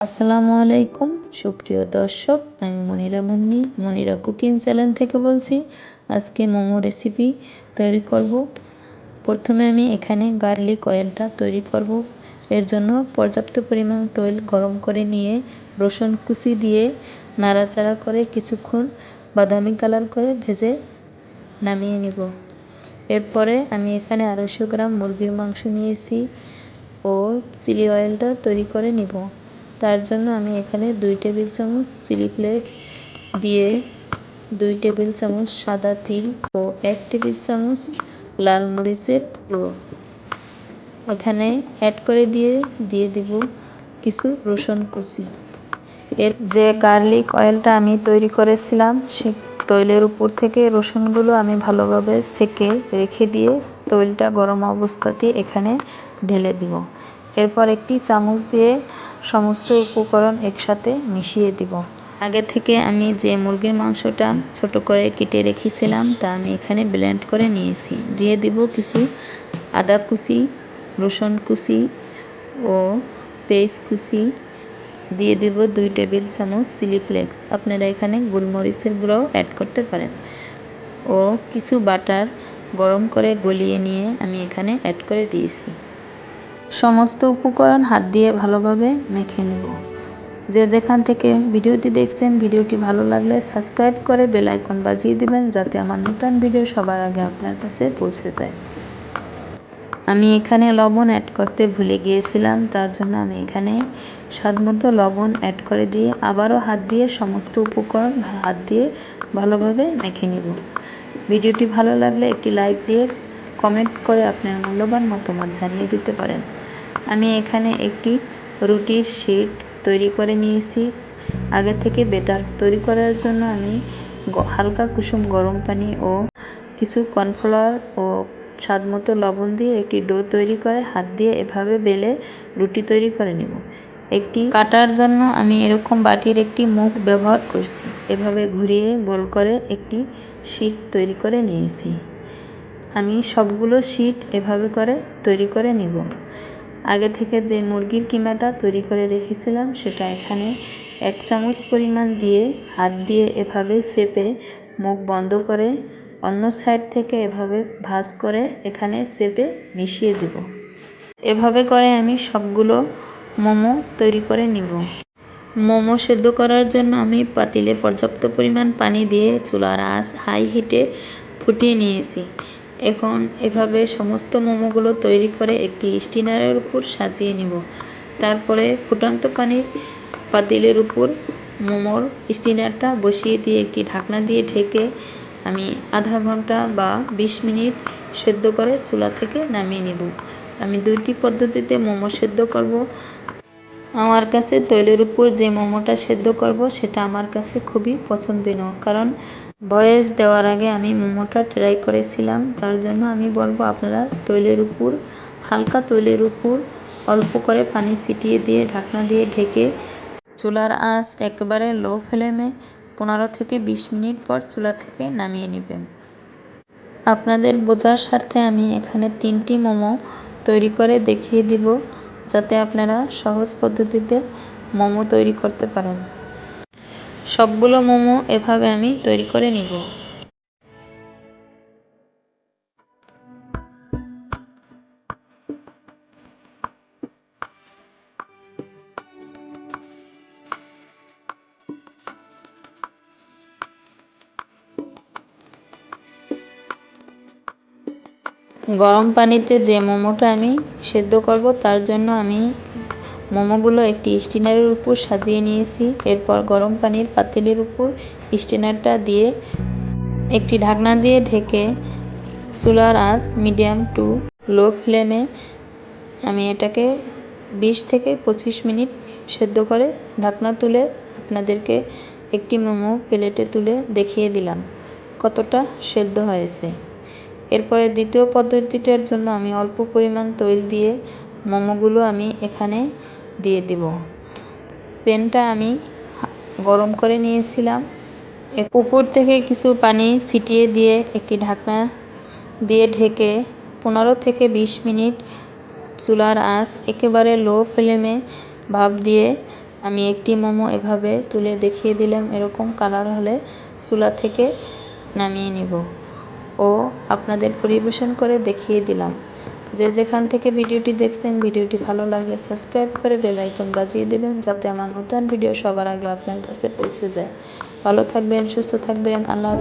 আসসালামু আলাইকুম, সুপ্রিয় দর্শক, আমি মনিরা মুন্নি, মনিরা কুকিং চ্যানেল থেকে বলছি, আজকে মোমো রেসিপি তৈরি করব। প্রথমে আমি এখানে গার্লিক অয়েলটা তৈরি করব। এর জন্য পর্যাপ্ত পরিমাণ তৈল গরম করে নিয়ে রসুন কুচি দিয়ে নাড়াচাড়া করে কিছুক্ষণ বাদামি কালার করে ভেজে নামিয়ে নিব। এরপরে আমি এখানে আড়াইশো গ্রাম মুরগির মাংস নিয়েছি ও চিলি অয়েলটা তৈরি করে নিব। তার জন্য আমি এখানে দুই টেবিল চামচ চিলি ফ্লেক্স, দিয়ে দুই টেবিল চামচ সাদা তিল ও এক টেবিল চামচ লাল মরিচের গুঁড়ো। এখানে অ্যাড করে দিয়ে দিয়ে দিব কিছু রসুন কুচি। এর যে গার্লিক অয়েলটা আমি তৈরি করেছিলাম, সে তৈলের উপর থেকে রসুনগুলো আমি ভালোভাবে সেকে রেখে দিয়ে তৈলটা গরম অবস্থাতে এখানে ঢেলে দিব। এরপর একটি চামচ দিয়ে সমস্ত উপকরণ একসাথে মিশিয়ে দিব। আগে থেকে আমি যে মুরগির মাংসটা ছোট করে কেটে রেখেছিলাম, তা আমি এখানে ব্লেন্ড করে নিয়েছি। দিয়ে দিব কিছু আদা কুচি, রসুন কুচি ও পেস্ট কুচি। দিয়ে দিব দুই টেবিল চামচ চিলি ফ্লেক্স আপনারা এখানে গোলমরিচের গুঁড়ো অ্যাড করতে পারেন। ও কিছু বাটার গরম করে গলিয়ে নিয়ে আমি এখানে অ্যাড করে দিয়েছি। সমস্ত উপকরণ হাত দিয়ে ভালোভাবে মেখে নেব। যে যেখান থেকে ভিডিওটি দেখছেন, ভিডিওটি ভালো লাগলে সাবস্ক্রাইব করে বেল আইকন বাজিয়ে দিবেন যাতে আমার নতুন ভিডিও সবার আগে আপনার কাছে পৌঁছে যায়। আমি এখানে লবণ অ্যাড করতে ভুলে গিয়েছিলাম, তার জন্য আমি এখানে স্বাদ মতো লবণ অ্যাড করে দিয়ে আবারও হাত দিয়ে সমস্ত উপকরণ হাত দিয়ে ভালোভাবে মেখে নিব। ভিডিওটি ভালো লাগলে একটি লাইক দিয়ে কমেন্ট করে আপনার মূল্যবান মতামত জানিয়ে দিতে পারেন। আমি এখানে একটি রুটির শিট তৈরি করে নিয়েছি। আগে থেকে বেটার। তৈরি করার জন্য আমি হালকা কুসুম গরম পানি ও কিছু কর্নফ্লাওয়ার ও স্বাদ মতো লবণ দিয়ে একটি ডো তৈরি করে হাত দিয়ে এভাবে বেলে রুটি তৈরি করে নেব। একটি কাটার জন্য আমি এরকম বাটির একটি মুখ ব্যবহার করছি। এভাবে ঘুরিয়ে গোল করে একটি শিট তৈরি করে নিয়েছি। আমি সবগুলো শিট এভাবে করে তৈরি করে নিব। আগে থেকে যে মুরগির কিমাটা তৈরি করে রেখেছিলাম, সেটা এখানে এক চামচ পরিমাণ দিয়ে হাত দিয়ে এভাবে চেপে মুখ বন্ধ করে অন্য সাইড থেকে এভাবে ভাজ করে এখানে চেপে মিশিয়ে দেব। এভাবে করে আমি সবগুলো মোমো তৈরি করে নিব। মোমো সেদ্ধ করার জন্য আমি পাতিলে পর্যাপ্ত পরিমাণ পানি দিয়ে চুলার আঁচ হাই হিটে ফুটিয়ে নিয়েছি। এখন এভাবে সমস্ত মোমোগুলো তৈরি করে একটি স্টিনারের উপর সাজিয়ে নিব। তারপরে ফুটন্ত পানির পাতিলের উপর মোমোর স্টিনারটা বসিয়ে দিয়ে একটি ঢাকনা দিয়ে ঢেকে আমি আধা ঘণ্টা বা ২০ মিনিট সেদ্ধ করে চুলা থেকে নামিয়ে নিব। আমি দুইটি পদ্ধতিতে মোমো সেদ্ধ করব। আমার কাছে তৈলের উপর যে মোমোটা সেদ্ধ করব, সেটা আমার কাছে খুবই পছন্দনীয়। কারণ ভয়েস দেওয়ার আগে আমি মোমোটা ট্রাই করেছিলাম, তার জন্য আমি বলব আপনারা তৈলের উপর হালকা তৈলের উপর অল্প করে পানি ছিটিয়ে দিয়ে, ঢাকনা দিয়ে ঢেকে চুলার আঁচ একেবারে লো ফ্লেমে পনেরো থেকে বিশ মিনিট পর চুলা থেকে নামিয়ে নেবেন। আপনাদের বোঝার স্বার্থে আমি এখানে তিনটি মোমো তৈরি করে দেখিয়ে দিব। যাতে আপনারা সহজ পদ্ধতিতে মোমো তৈরি করতে পারেন। সবগুলো মোমো এভাবে আমি তৈরি করে নিব। গরম পানিতে যে মোমোটা আমি সেদ্ধ করব, তার জন্য আমি মোমোগুলো একটি স্টিনারের উপর সাজিয়ে নিয়েছি। এরপর গরম পানির পাতিলের উপর স্টিনারটা দিয়ে একটি ঢাকনা দিয়ে ঢেকে চুলার আঁচ মিডিয়াম টু লো ফ্লেমে আমি এটাকে বিশ থেকে পঁচিশ মিনিট সেদ্ধ করে ঢাকনা তুলে আপনাদেরকে একটি মোমো প্লেটে তুলে দেখিয়ে দিলাম কতটা সেদ্ধ হয়েছে। এরপরে দ্বিতীয় পদ্ধতিটার জন্য আমি অল্প পরিমাণ তৈল দিয়ে মোমোগুলো আমি এখানে দিয়ে দিব। প্যানটা আমি গরম করে নিয়েছিলাম। উপর থেকে কিছু পানি ছিটিয়ে দিয়ে একটি ঢাকনা দিয়ে ঢেকে পনেরো থেকে বিশ মিনিট চুলার আঁচ একেবারে লো ফ্লেমে ভাপ দিয়ে আমি একটি মোমো এভাবে তুলে দেখিয়ে দিলাম। এরকম কালার হলে চুলা থেকে নামিয়ে নিব। ও আপনাদের পরিবেশন করে দেখিয়ে দিলাম। যে যেখান থেকে ভিডিওটি দেখছেন, ভিডিওটি ভালো লাগলে সাবস্ক্রাইব করে বেল আইকন বাজিয়ে দেবেন যাতে আমার নতুন ভিডিও সবার আগে আপনার কাছে পৌঁছে যায়। ভালো থাকবেন, সুস্থ থাকবেন, আল্লাহ